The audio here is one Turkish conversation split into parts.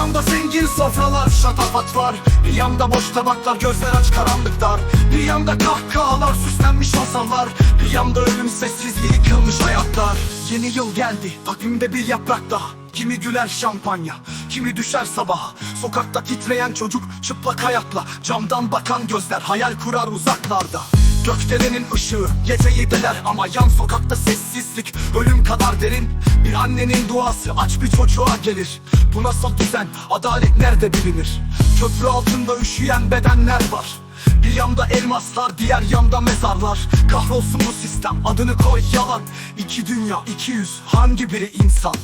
yanda zengin sofralar şatafat var Bir yanda boş tabaklar gözler aç karanlık dar Bir yanda kahkahalar süslenmiş masallar. Bir yanda ölüm sessizliği yıkılmış hayatlar. Yeni yıl geldi takvimde bir yaprak daha. Kimi güler şampanya, kimi düşer sabaha. Sokakta titreyen çocuk çıplak ayakla Camdan bakan gözler hayal kurar uzaklarda Gökdelenin ışığı geceyi deler ama yan sokakta sessizlik Ölüm kadar derin. Bir annenin duası aç bir çocuğa gelir. Bu nasıl düzen? Adalet nerede bilinir? Köprü altında üşüyen bedenler var. Bir yanda elmaslar, diğer yanda mezarlar. Kahrolsun bu sistem, adını koy yalan. İki dünya, iki yüz, hangi biri insan?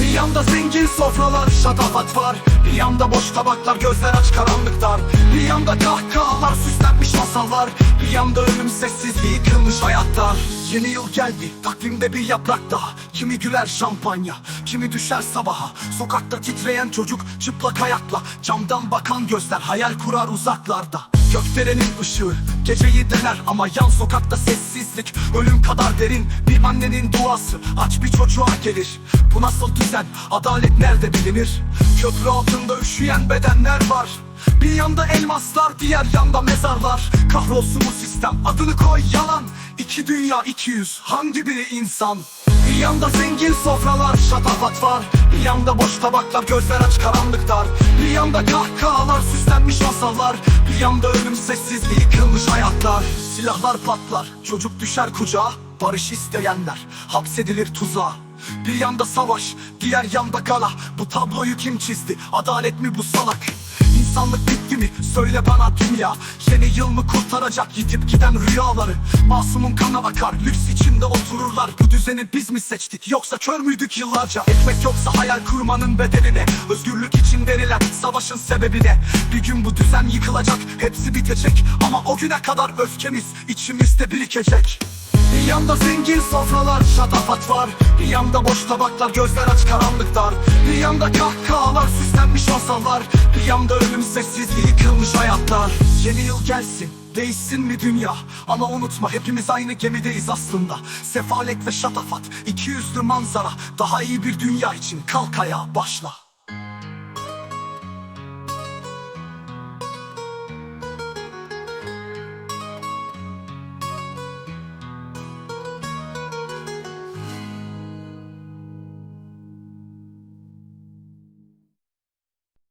Bir yanda zengin sofralar, şatafat var. Bir yanda boş tabaklar, gözler aç karanlık dar Bir yanda kahkahalar, süslenmiş masallar. Bir yanda ölüm sessizliği, yıkılmış hayatlar. Yeni yıl geldi, takvimde bir yaprak daha. Kimi güler şampanya, kimi düşer sabaha. Sokakta titreyen çocuk, çıplak ayakla Camdan bakan gözler, hayal kurar uzaklarda Gökdelenin ışığı geceyi deler ama yan sokakta sessizlik. Ölüm kadar derin bir annenin duası. Aç bir çocuğa gelir. Bu nasıl düzen? Adalet nerede bilinir? Köprü altında üşüyen bedenler var. Bir yanda elmaslar diğer yanda mezarlar. Kahrolsun bu sistem. Adını koy yalan. İki dünya iki yüz. Hangi biri insan bir yanda zengin sofralar şatafat var. Bir yanda boş tabaklar gözler aç karanlık dar Bir yanda kahkahalar süslenmiş masallar. Bir yanda ölüm sessizliği yıkılmış hayatlar. Silahlar patlar çocuk düşer kucağa. Barış isteyenler hapsedilir tuzağa. Bir yanda savaş diğer yanda gala Bu tabloyu kim çizdi? Adalet mi bu salak İnsanlık bitti mi? Söyle bana dünya Yeni yıl mı kurtaracak yitip giden rüyaları? Masumun kana akar Lüks içinde otururlar. Bu düzeni biz mi seçtik Yoksa kör müydük yıllarca? Ekmek yoksa hayal kurmanın bedeline Özgürlük için verilen savaşın sebebi ne? Bir gün bu düzen yıkılacak Hepsi bitecek. Ama o güne kadar öfkemiz içimizde birikecek. Bir yanda zengin sofralar şatafat var. Bir yanda boş tabaklar gözler aç karanlık dar Bir yanda kahkahalar Bir yanda ölüm sessizliği yıkılmış hayatlar. Yeni yıl gelsin Değişsin mi dünya? Ama unutma hepimiz aynı gemideyiz aslında. Sefalet ve şatafat iki yüzlü manzara. Daha iyi bir dünya için kalk ayağa başla